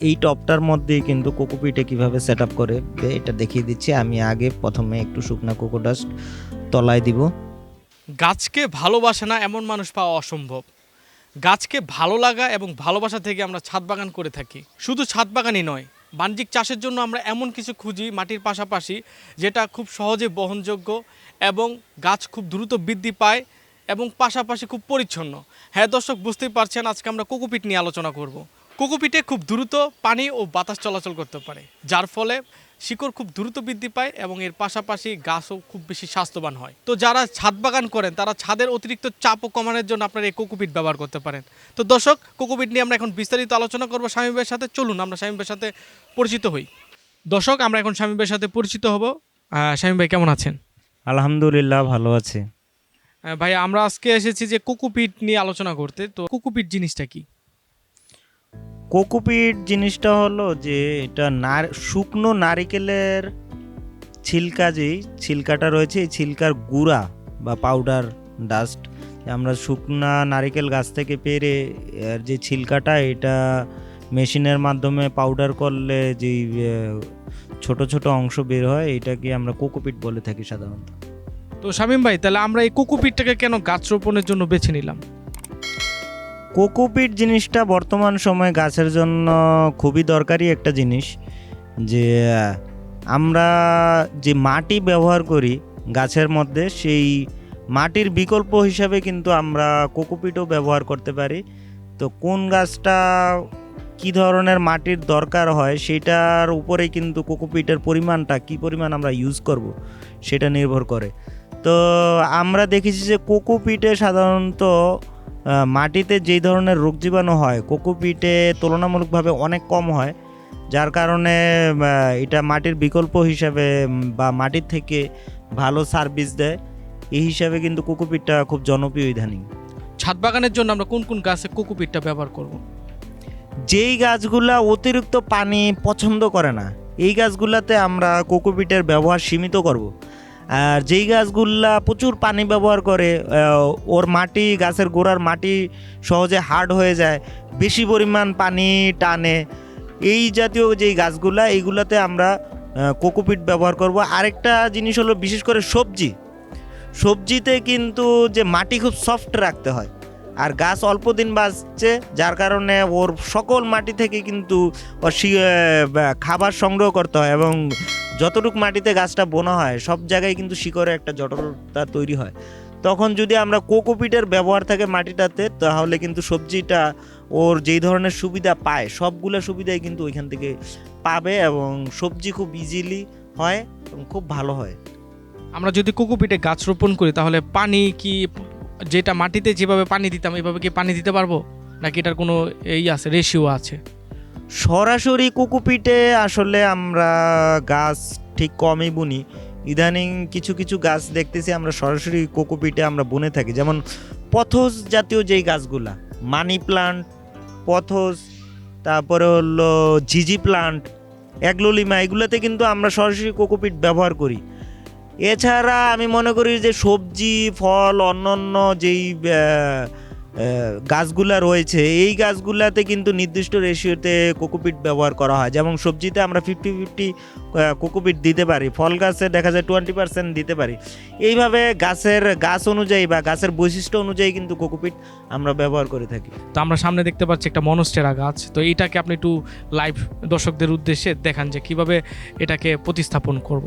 এই টপটার মধ্যেই কিন্তু কোকোপিটে কীভাবে সেট আপ করে এটা দেখিয়ে দিচ্ছি। আমি আগে প্রথমে একটু শুকনা কোকোডাস্ট তলায় দিব। গাছকে ভালোবাসে না এমন মানুষ পাওয়া অসম্ভব। গাছকে ভালো লাগা এবং ভালোবাসা থেকে আমরা ছাদ বাগান করে থাকি। শুধু ছাদ বাগানই নয়, বাণিজ্যিক চাষের জন্য আমরা এমন কিছু খুঁজি মাটির পাশাপাশি, যেটা খুব সহজে বহনযোগ্য এবং গাছ খুব দ্রুত বৃদ্ধি পায় এবং পাশাপাশি খুব পরিচ্ছন্ন। হ্যাঁ দর্শক, বুঝতেই পারছেন, আজকে আমরা কোকোপিট নিয়ে আলোচনা করব। কোকোপিটে খুব দ্রুত পানি ও বাতাস চলাচল করতে পারে যার ফলে শিকড় খুব দ্রুত বৃদ্ধি পায় এবং এর পাশাপাশি গাছও খুব বেশি স্বাস্থ্যবান হয়। তো যারা ছাদ বাগান করেন তারা ছাদের অতিরিক্ত চাপও কমানোর জন্য আপনারা এই কোকোপিট ব্যবহার করতে পারেন। তো দর্শক কোকোপিট নিয়ে আমরা এখন বিস্তারিত আলোচনা করব স্বামীবের সাথে। চলুন আমরা স্বামীবের সাথে পরিচিত হই। দর্শক আমরা এখন স্বামীবের সাথে পরিচিত হব। স্বামী ভাই কেমন আছেন? আলহামদুলিল্লাহ ভালো আছে। ভাই আমরা আজকে এসেছি যে কোকোপিট নিয়ে আলোচনা করতে। তো কোকোপিট জিনিসটা কি? কোকোপিট জিনিসটা হলো যে এটা নার শুকনো নারিকেলের ছিলকা যেই ছিলকাটা রয়েছে এই ছিলকার গুঁড়া বা পাউডার ডাস্ট আমরা শুকনা নারিকেল গাছ থেকে পেরে যে ছিলকাটা এটা মেশিনের মাধ্যমে পাউডার করলে আহ, ছোট ছোট অংশ বের হয় এটাকে আমরা কোকোপিট বলে থাকি সাধারণত। তো শামীম ভাই তাহলে আমরা এই কোকোপিটটাকে কেন গাছ রোপণের জন্য বেছে নিলাম? কোকোপিট জিনিসটা বর্তমান সময়ে গাছের জন্য খুবই দরকারি একটা জিনিস, যে, আমরা যে মাটি ব্যবহার করি গাছের মধ্যে, সেই মাটির বিকল্প হিসাবে কিন্তু আমরা কোকোপিটও ব্যবহার করতে পারি। তো কোন গাছটা কি ধরনের মাটির দরকার হয়, সেটার উপরে কিন্তু কোকোপিটের পরিমাণটা কি পরিমাণ আমরা ইউজ করব, সেটা নির্ভর করে। তো আমরা দেখেছি যে কোকোপিটে সাধারণত মাটিতে যেই ধরনের রোগ জীবাণু হয় কোকোপিটে তুলনামূলকভাবে অনেক কম হয় যার কারণে এটা মাটির বিকল্প হিসাবে বা মাটির থেকে ভালো সার্ভিস দেয়। এই হিসাবে কিন্তু কোকোপিটটা খুব জনপ্রিয় ইদানিং। ছাদ বাগানের জন্য আমরা কোন কোন গাছে কোকোপিটটা ব্যবহার করব? যেই গাছগুলা অতিরিক্ত পানি পছন্দ করে না এই গাছগুলাতে আমরা কোকোপিটের ব্যবহার সীমিত করব। আর যেই গাছগুলা প্রচুর পানি ব্যবহার করে ওর মাটি, গাছের গোড়ার মাটি সহজে হার্ড হয়ে যায়, বেশি পরিমাণ পানি টানে। এই জাতীয় যেই গাছগুলা, এইগুলাতে আমরা কোকোপিট ব্যবহার করব। আরেকটা জিনিস হলো, বিশেষ করে সবজি। সবজিতে কিন্তু যে মাটি খুব সফট রাখতে হয়। আর গাছ অল্প দিন বাঁচছে, যার কারণে ওর সকল মাটি থেকে কিন্তু খাবার সংগ্রহ করতে হয় এবং যতটুকু মাটিতে গাছটা বোনা হয়, সব জায়গায় কিন্তু শিকড়ে একটা জটলতা তৈরি হয়। তখন যদি আমরা কোকোপিটের ব্যবহার থাকে মাটিটাতে, তাহলে কিন্তু সবজিটা ওর যেই ধরনের সুবিধা পায়, সবগুলো সুবিধাই কিন্তু ওইখান থেকে পাবে এবং সবজি খুব ইজিলি হয় এবং খুব ভালো হয়। আমরা যদি কোকোপিটে গাছ রোপণ করি, তাহলে পানি কি যেটা মাটিতে যেভাবে পানি দিতাম এইভাবে কি পানি দিতে পারব? নাকি এটার কোনো এই আছে রেশিও আছে? সরাসরি কুকুপিটে আসলে আমরা গাছ ঠিক কমই বুনি। ইদানিং কিছু কিছু গাছ দেখতেছি আমরা সরাসরি কোকোপিটে আমরা বুনে থাকি। যেমন পথস জাতীয় যেই গাছগুলা, মানি প্লান্ট, পথস, তারপরে হলো ঝিঝি প্লান্ট অ্যাগ্লোলিমা এগুলোতে কিন্তু আমরা সরাসরি কোকোপিট ব্যবহার করি। এছাড়া আমি মনে করি যে সবজি, ফল, অন্যান্য যেই গাছগুলা রয়েছে, এই গাছগুলাতে কিন্তু নির্দিষ্ট রেশিওতে কোকোপিট ব্যবহার করা হয়। যেমন সবজিতে আমরা ফিফটি ফিফটি কোকোপিট দিতে পারি, ফল গাছে দেখা যায় টোয়েন্টি পার্সেন্ট দিতে পারি। এইভাবে গাছের গাছ অনুযায়ী বা গাছের বৈশিষ্ট্য অনুযায়ী কিন্তু কোকোপিট আমরা ব্যবহার করে থাকি। তো আমরা সামনে দেখতে পাচ্ছি একটা মনস্টেরা গাছ। তো এইটাকে আপনি একটু লাইভ দর্শকদের উদ্দেশ্যে দেখান যে কীভাবে এটাকে প্রতিস্থাপন করব।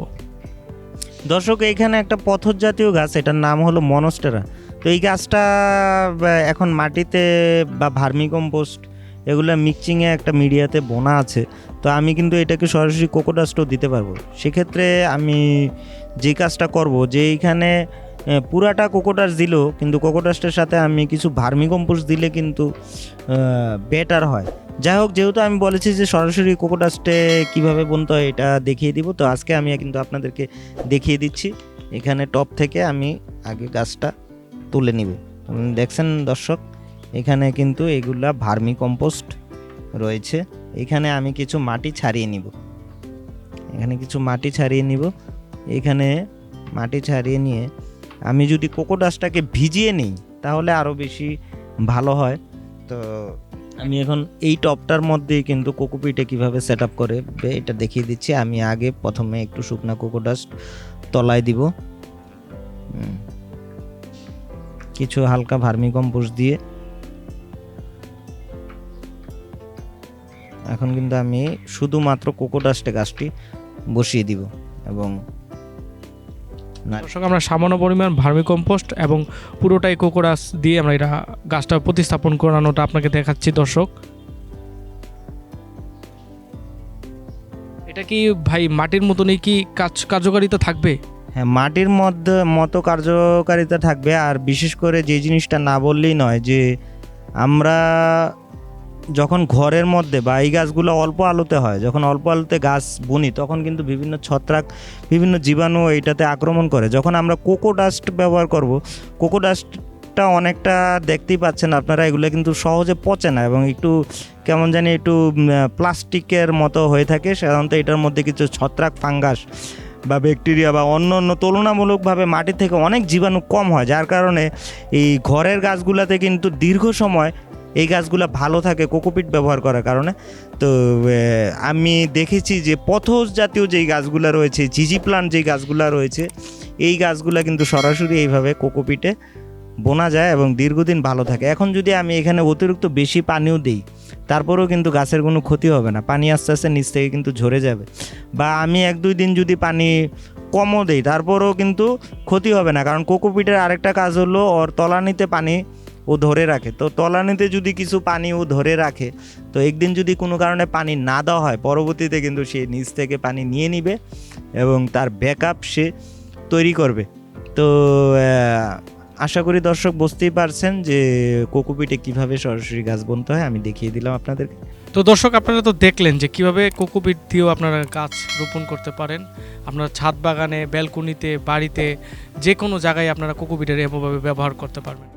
দর্শক, এখানে একটা পথর জাতীয় গাছ, এটার নাম হলো মনস্টেরা। তো এই গাছটা এখন মাটিতে বা ভার্মি কম্পোস্ট এগুলো মিক্সিংয়ে একটা মিডিয়াতে বোনা আছে। তো আমি কিন্তু এটাকে সরাসরি কোকোডাস্টও দিতে পারব। সেক্ষেত্রে আমি যে কাজটা করব, যে এইখানে পুরাটা কোকোডাস্ট দিল, কিন্তু কোকোডাস্টের সাথে আমি কিছু ভার্মি কম্পোস্ট দিলে কিন্তু বেটার হয়। যাই হোক যেহেতু আমি বলেছি যে সরাসরি কোকোডাস্টে কীভাবে বুনতে হয় এটা দেখিয়ে দিব, তো আজকে আমি কিন্তু আপনাদেরকে দেখিয়ে দিচ্ছি। এখানে টপ থেকে আমি আগে গাছটা তুলে নিব। দেখছেন দর্শক, এখানে কিন্তু এগুলা ভার্মি কম্পোস্ট রয়েছে। এখানে আমি কিছু মাটি ছাড়িয়ে নিব। এখানে কিছু মাটি ছাড়িয়ে নিব। এখানে মাটি ছাড়িয়ে নিয়ে আমি যদি কোকোডাসটাকে ভিজিয়ে নিই, তাহলে আরও বেশি ভালো হয়। তো আমি এখন এই টপটার মধ্যেই কিন্তু কোকোপিটে কীভাবে সেট আপ করে এটা দেখিয়ে দিচ্ছি। আমি আগে প্রথমে একটু শুকনা কোকো ডাস্ট তলায় দিব। কিছু হালকা ভার্মি কম্পোস্ট দিয়ে। এখন কিন্তু আমি শুধুমাত্র কোকো ডাস্টে গাছটি বসিয়ে দিব এবং দর্শক আমরা সামান্য পরিমাণ ভার্মি কম্পোস্ট এবং পুরোটাই কোকোরাস দিয়ে আমরা এটা গাছটা প্রতিস্থাপন করানোটা আপনাকে দেখাচ্ছি দর্শক। এটা কি ভাই মাটির মতনই কি কাজ কার্যকারিতা থাকবে? হ্যাঁ মাটির মধ্যে মতো কার্যকারিতা থাকবে আর বিশেষ করে যে জিনিসটা না বললেই নয় যে আমরা যখন ঘরের মধ্যে বা এই গাছগুলো অল্প আলোতে হয়, যখন অল্প আলোতে গাছ বুনি, তখন কিন্তু বিভিন্ন ছত্রাক, বিভিন্ন জীবাণু এইটাতে আক্রমণ করে। যখন আমরা কোকো ডাস্ট ব্যবহার করব, কোকো ডাস্টটা অনেকটা দেখতেই পাচ্ছেন আপনারা, এগুলো কিন্তু সহজে পচে না এবং একটু কেমন জানি একটু প্লাস্টিকের মতো হয়ে থাকে। সাধারণত এটার মধ্যে কিছু ছত্রাক, ফাঙ্গাস বা ব্যাকটেরিয়া বা অন্য অন্য তুলনামূলকভাবে মাটি থেকে অনেক জীবাণু কম হয়, যার কারণে এই ঘরের গাছগুলোতে কিন্তু দীর্ঘ সময় এই গাছগুলো ভালো থাকে, কোকোপিট ব্যবহার করার কারণে। তো আমি দেখেছি যে পথস জাতীয় যেই গাছগুলো রয়েছে জিজি প্লান্ট যেই গাছগুলো রয়েছে, এই গাছগুলো কিন্তু সরাসরি এইভাবে কোকোপিটে বোনা যায় এবং দীর্ঘদিন ভালো থাকে। এখন যদি আমি এখানে অতিরিক্ত বেশি পানিও দিই, তারপরেও কিন্তু গাছের কোনো ক্ষতি হবে না। পানি আস্তে আস্তে নিচ থেকে কিন্তু ঝরে যাবে। বা আমি এক দুই দিন যদি পানি কমও দিই, তারপরেও কিন্তু ক্ষতি হবে না। কারণ কোকোপিটের আরেকটা কাজ হলো, ওর তলানিতে পানি ও ধরে রাখে। তো তলানিতে যদি কিছু পানি ও ধরে রাখে, তো একদিন যদি কোনো কারণে পানি না দেওয়া হয়, পরবর্তীতে কিন্তু সে নিচ থেকে পানি নিয়ে নিবে এবং তার ব্যাকআপ সে তৈরি করবে। তো আশা করি দর্শক বুঝতেই পারছেন যে কোকোপিটে কীভাবে সরাসরি গাছ বুনতে হয়, আমি দেখিয়ে দিলাম আপনাদেরকে। তো দর্শক, আপনারা তো দেখলেন যে কীভাবে কোকোপিট দিয়েও আপনারা গাছ রোপণ করতে পারেন। আপনারা ছাদ বাগানে, ব্যালকনিতে, বাড়িতে যে কোনো জায়গায় আপনারা কোকোপিটের এভাবে ব্যবহার করতে পারবেন।